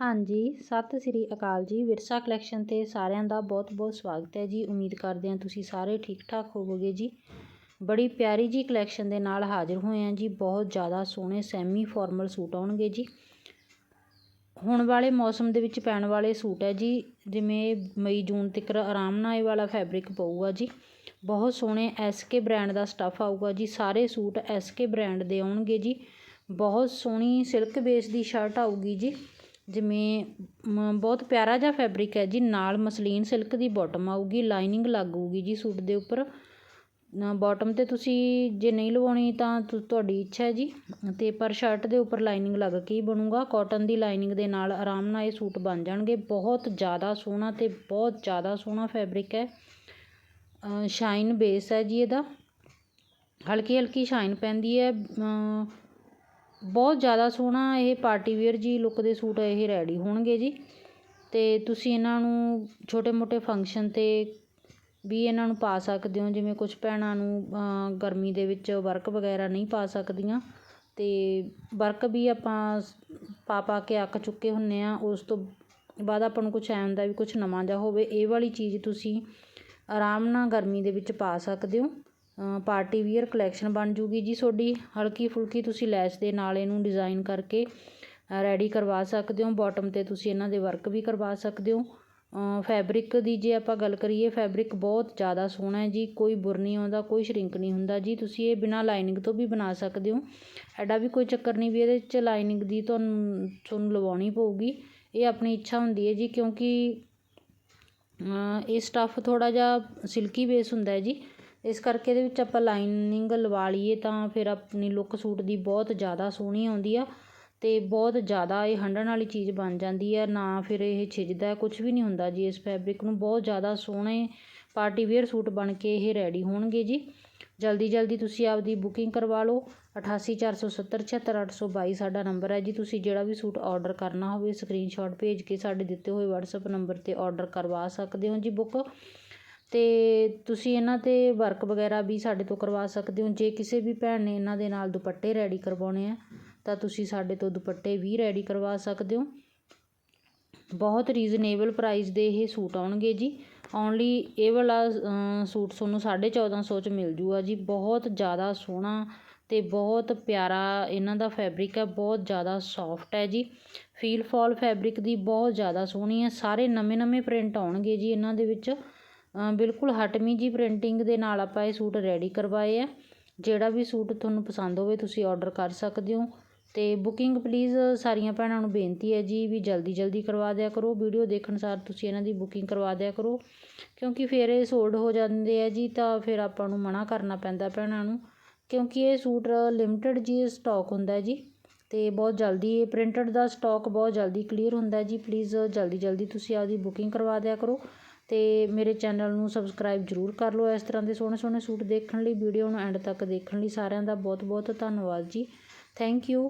ਹਾਂਜੀ, ਸਤਿ ਸ੍ਰੀ ਅਕਾਲ ਜੀ। ਵਿਰਸਾ ਕਲੈਕਸ਼ਨ 'ਤੇ ਸਾਰਿਆਂ ਦਾ ਬਹੁਤ-ਬਹੁਤ ਸਵਾਗਤ ਹੈ ਜੀ। ਉਮੀਦ ਕਰਦੇ ਹਾਂ ਤੁਸੀਂ ਸਾਰੇ ਠੀਕ-ਠਾਕ ਹੋਵੋਗੇ ਜੀ। ਬੜੀ ਪਿਆਰੀ ਜੀ ਕਲੈਕਸ਼ਨ ਦੇ ਨਾਲ ਹਾਜ਼ਰ ਹੋਏ ਹਾਂ ਜੀ। ਬਹੁਤ ਜ਼ਿਆਦਾ ਸੋਹਣੇ ਸੈਮੀ ਫਾਰਮਲ ਸੂਟ ਆਉਣਗੇ ਜੀ। ਹੁਣ ਵਾਲੇ ਮੌਸਮ ਦੇ ਵਿੱਚ ਪੈਣ ਵਾਲੇ ਸੂਟ ਹੈ ਜੀ। ਜਿਵੇਂ ਮਈ, ਜੂਨ ਤੱਕ ਆਰਾਮ ਨਾਲ ਇਹ ਵਾਲਾ ਫੈਬਰਿਕ ਪਊਗਾ ਜੀ। ਬਹੁਤ ਸੋਹਣੇ ਐਸਕੇ ਬ੍ਰਾਂਡ ਦਾ ਸਟੱਫ ਆਊਗਾ ਜੀ। ਸਾਰੇ ਸੂਟ ਐਸਕੇ ਬ੍ਰਾਂਡ ਦੇ ਆਉਣਗੇ ਜੀ। ਬਹੁਤ ਸੋਹਣੀ ਸਿਲਕ ਬੇਸ ਦੀ ਸ਼ਰਟ ਆਊਗੀ ਜੀ। ਜਿਵੇਂ ਬਹੁਤ ਪਿਆਰਾ ਜਿਹਾ ਫੈਬਰਿਕ ਹੈ ਜੀ। ਨਾਲ ਮਸਲੀਨ ਸਿਲਕ ਦੀ ਬੋਟਮ ਆਊਗੀ ਲਾਈਨਿੰਗ ਲੱਗੂਗੀ ਜੀ ਸੂਟ ਦੇ ਉੱਪਰ। ਬੋਟਮ 'ਤੇ ਤੁਸੀਂ ਜੇ ਨਹੀਂ ਲਵਾਉਣੀ ਤਾਂ ਤੁਹਾਡੀ ਇੱਛਾ ਹੈ ਜੀ। ਅਤੇ ਪਰ ਸ਼ਰਟ ਦੇ ਉੱਪਰ ਲਾਈਨਿੰਗ ਲੱਗ ਕੇ ਹੀ ਬਣੂਗਾ। ਕਾਟਨ ਦੀ ਲਾਈਨਿੰਗ ਦੇ ਨਾਲ ਆਰਾਮ ਨਾਲ ਇਹ ਸੂਟ ਬਣ ਜਾਣਗੇ। ਬਹੁਤ ਜ਼ਿਆਦਾ ਸੋਹਣਾ ਅਤੇ ਬਹੁਤ ਜ਼ਿਆਦਾ ਸੋਹਣਾ ਫੈਬਰਿਕ ਹੈ। ਸ਼ਾਈਨ ਬੇਸ ਹੈ ਜੀ ਇਹਦਾ। ਹਲਕੀ ਹਲਕੀ ਸ਼ਾਈਨ ਪੈਂਦੀ ਹੈ। ਬਹੁਤ ਜ਼ਿਆਦਾ ਸੋਹਣਾ ਇਹ ਪਾਰਟੀ ਵੇਅਰ ਜੀ ਲੁੱਕ ਦੇ ਸੂਟ ਇਹ ਰੈਡੀ ਹੋਣਗੇ ਜੀ। ਅਤੇ ਤੁਸੀਂ ਇਹਨਾਂ ਨੂੰ ਛੋਟੇ ਮੋਟੇ ਫੰਕਸ਼ਨ 'ਤੇ ਵੀ ਇਹਨਾਂ ਨੂੰ ਪਾ ਸਕਦੇ ਹੋ, ਜਿਵੇਂ ਕੁਝ ਭੈਣਾਂ ਨੂੰ ਗਰਮੀ ਦੇ ਵਿੱਚ ਵਰਕ ਵਗੈਰਾ ਨਹੀਂ ਪਾ ਸਕਦੀਆਂ। ਅਤੇ ਵਰਕ ਵੀ ਆਪਾਂ ਪਾ ਪਾ ਕੇ ਅੱਕ ਚੁੱਕੇ ਹੁੰਦੇ ਆ। ਉਸ ਤੋਂ ਬਾਅਦ ਆਪਾਂ ਨੂੰ ਕੁਛ ਐਂ ਹੁੰਦਾ ਵੀ ਕੁਛ ਨਵਾਂ ਜਿਹਾ ਹੋਵੇ, ਇਹ ਵਾਲੀ ਚੀਜ਼ ਤੁਸੀਂ ਆਰਾਮ ਨਾਲ ਗਰਮੀ ਦੇ ਵਿੱਚ ਪਾ ਸਕਦੇ ਹੋ। ਪਾਰਟੀ ਵੀਅਰ ਕਲੈਕਸ਼ਨ ਬਣ ਜੂਗੀ ਜੀ ਤੁਹਾਡੀ। ਹਲਕੀ ਫੁਲਕੀ ਤੁਸੀਂ ਲੈਸ ਦੇ ਨਾਲ ਇਹਨੂੰ ਡਿਜ਼ਾਈਨ ਕਰਕੇ ਰੈਡੀ ਕਰਵਾ ਸਕਦੇ ਹੋ। ਬੋਟਮ 'ਤੇ ਤੁਸੀਂ ਇਹਨਾਂ ਦੇ ਵਰਕ ਵੀ ਕਰਵਾ ਸਕਦੇ ਹੋ। ਫੈਬਰਿਕ ਦੀ ਜੇ ਆਪਾਂ ਗੱਲ ਕਰੀਏ ਫੈਬਰਿਕ ਬਹੁਤ ਜ਼ਿਆਦਾ ਸੋਹਣਾ ਹੈ ਜੀ। ਕੋਈ ਬੁਰ ਨਹੀਂ ਆਉਂਦਾ, ਕੋਈ ਸ਼ਰਿੰਕ ਨਹੀਂ ਹੁੰਦਾ ਜੀ। ਤੁਸੀਂ ਇਹ ਬਿਨਾਂ ਲਾਈਨਿੰਗ ਤੋਂ ਵੀ ਬਣਾ ਸਕਦੇ ਹੋ। ਐਡਾ ਵੀ ਕੋਈ ਚੱਕਰ ਨਹੀਂ ਵੀ ਇਹਦੇ 'ਚ ਲਾਈਨਿੰਗ ਦੀ ਤੁਹਾਨੂੰ ਤੁਹਾਨੂੰ ਲਵਾਉਣੀ ਪਊਗੀ। ਇਹ ਆਪਣੀ ਇੱਛਾ ਹੁੰਦੀ ਹੈ ਜੀ ਕਿਉਂਕਿ ਇਹ ਸਟੱਫ ਥੋੜ੍ਹਾ ਜਿਹਾ ਸਿਲਕੀ ਬੇਸ ਹੁੰਦਾ ਹੈ ਜੀ। ਇਸ ਕਰਕੇ ਇਹਦੇ ਵਿੱਚ ਆਪਾਂ ਲਾਈਨਿੰਗ ਲਵਾ ਲਈਏ ਤਾਂ ਫਿਰ ਆਪਣੀ ਲੁੱਕ ਸੂਟ ਦੀ ਬਹੁਤ ਜ਼ਿਆਦਾ ਸੋਹਣੀ ਆਉਂਦੀ ਆ ਅਤੇ ਬਹੁਤ ਜ਼ਿਆਦਾ ਇਹ ਹੰਢਣ ਵਾਲੀ ਚੀਜ਼ ਬਣ ਜਾਂਦੀ ਹੈ ਨਾ ਫਿਰ ਇਹ ਛਿਜਦਾ, ਕੁਛ ਵੀ ਨਹੀਂ ਹੁੰਦਾ ਜੀ ਇਸ ਫੈਬਰਿਕ ਨੂੰ। ਬਹੁਤ ਜ਼ਿਆਦਾ ਸੋਹਣੇ ਪਾਰਟੀ ਵੇਅਰ ਸੂਟ ਬਣ ਕੇ ਇਹ ਰੈਡੀ ਹੋਣਗੇ ਜੀ। ਜਲਦੀ ਜਲਦੀ ਤੁਸੀਂ ਆਪਦੀ ਬੁਕਿੰਗ ਕਰਵਾ ਲਓ। ਅਠਾਸੀ ਚਾਰ ਸੌ ਸੱਤਰ ਛਿਹੱਤਰ ਅੱਠ ਸੌ ਬਾਈ ਸਾਡਾ ਨੰਬਰ ਹੈ ਜੀ। ਤੁਸੀਂ ਜਿਹੜਾ ਵੀ ਸੂਟ ਆਰਡਰ ਕਰਨਾ ਹੋਵੇ ਸਕਰੀਨਸ਼ਾਟ ਭੇਜ ਕੇ ਸਾਡੇ ਦਿੱਤੇ ਹੋਏ ਵਟਸਐਪ ਨੰਬਰ 'ਤੇ ਆਰਡਰ ਕਰਵਾ ਸਕਦੇ ਹੋ ਜੀ ਬੁੱਕ ਅਤੇ ਤੁਸੀਂ ਇਹਨਾਂ 'ਤੇ ਵਰਕ ਵਗੈਰਾ ਵੀ ਸਾਡੇ ਤੋਂ ਕਰਵਾ ਸਕਦੇ ਹੋ। ਜੇ ਕਿਸੇ ਵੀ ਭੈਣ ਨੇ ਇਹਨਾਂ ਦੇ ਨਾਲ ਦੁਪੱਟੇ ਰੈਡੀ ਕਰਵਾਉਣੇ ਆ, ਤਾਂ ਤੁਸੀਂ ਸਾਡੇ ਤੋਂ ਦੁਪੱਟੇ ਵੀ ਰੈਡੀ ਕਰਵਾ ਸਕਦੇ ਹੋ। ਬਹੁਤ ਰੀਜ਼ਨੇਬਲ ਪ੍ਰਾਈਜ਼ ਦੇ ਇਹ ਸੂਟ ਆਉਣਗੇ ਜੀ। ਓਨਲੀ ਇਹ ਵਾਲਾ ਸੂਟ ਤੁਹਾਨੂੰ ਸਾਢੇ ਚੌਦਾਂ ਸੌ 'ਚ ਮਿਲ ਜੂਗਾ ਜੀ। ਬਹੁਤ ਜ਼ਿਆਦਾ ਸੋਹਣਾ ਅਤੇ ਬਹੁਤ ਪਿਆਰਾ ਇਹਨਾਂ ਦਾ ਫੈਬਰਿਕ ਹੈ ਬਹੁਤ ਜ਼ਿਆਦਾ ਸੋਫਟ ਹੈ ਜੀ। ਫੀਲ ਫਾਲ ਫੈਬਰਿਕ ਦੀ ਬਹੁਤ ਜ਼ਿਆਦਾ ਸੋਹਣੀ ਹੈ ਸਾਰੇ ਨਵੇਂ ਨਵੇਂ ਪ੍ਰਿੰਟ ਆਉਣਗੇ ਜੀ ਇਹਨਾਂ ਦੇ ਵਿੱਚ। ਬਿਲਕੁਲ ਹਟਮੀ ਜੀ ਪ੍ਰਿੰਟਿੰਗ ਦੇ ਨਾਲ ਆਪਾਂ ਇਹ ਸੂਟ ਰੈਡੀ ਕਰਵਾਏ ਆ। ਜਿਹੜਾ ਵੀ ਸੂਟ ਤੁਹਾਨੂੰ ਪਸੰਦ ਹੋਵੇ ਤੁਸੀਂ ਆਰਡਰ ਕਰ ਸਕਦੇ ਹੋ। ਅਤੇ ਬੁਕਿੰਗ ਪਲੀਜ਼ ਸਾਰੀਆਂ ਭੈਣਾਂ ਨੂੰ ਬੇਨਤੀ ਹੈ ਜੀ ਵੀ ਜਲਦੀ ਜਲਦੀ ਕਰਵਾ ਦਿਆ ਕਰੋ। ਵੀਡੀਓ ਦੇਖਣ ਸਾਰ ਤੁਸੀਂ ਇਹਨਾਂ ਦੀ ਬੁਕਿੰਗ ਕਰਵਾ ਦਿਆ ਕਰੋ। ਕਿਉਂਕਿ ਫਿਰ ਇਹ ਸੋਲਡ ਹੋ ਜਾਂਦੇ ਆ ਜੀ ਤਾਂ ਫਿਰ ਆਪਾਂ ਨੂੰ ਮਨਾ ਕਰਨਾ ਪੈਂਦਾ ਭੈਣਾਂ ਨੂੰ। ਕਿਉਂਕਿ ਇਹ ਸੂਟ ਲਿਮਟਿਡ ਜੀ ਸਟਾਕ ਹੁੰਦਾ ਜੀ। ਅਤੇ ਬਹੁਤ ਜਲਦੀ ਇਹ ਪ੍ਰਿੰਟਡ ਦਾ ਸਟਾਕ ਬਹੁਤ ਜਲਦੀ ਕਲੀਅਰ ਹੁੰਦਾ ਜੀ। ਪਲੀਜ਼ ਜਲਦੀ ਜਲਦੀ ਤੁਸੀਂ ਆਪਦੀ ਬੁਕਿੰਗ ਕਰਵਾ ਦਿਆ ਕਰੋ। ਅਤੇ ਮੇਰੇ ਚੈਨਲ ਨੂੰ ਸਬਸਕ੍ਰਾਈਬ ਜ਼ਰੂਰ ਕਰ ਲਓ ਇਸ ਤਰ੍ਹਾਂ ਦੇ ਸੋਹਣੇ ਸੋਹਣੇ ਸੂਟ ਦੇਖਣ ਲਈ, ਵੀਡੀਓ ਨੂੰ ਐਂਡ ਤੱਕ ਦੇਖਣ ਲਈ ਸਾਰਿਆਂ ਦਾ ਬਹੁਤ ਬਹੁਤ ਧੰਨਵਾਦ ਜੀ। Thank you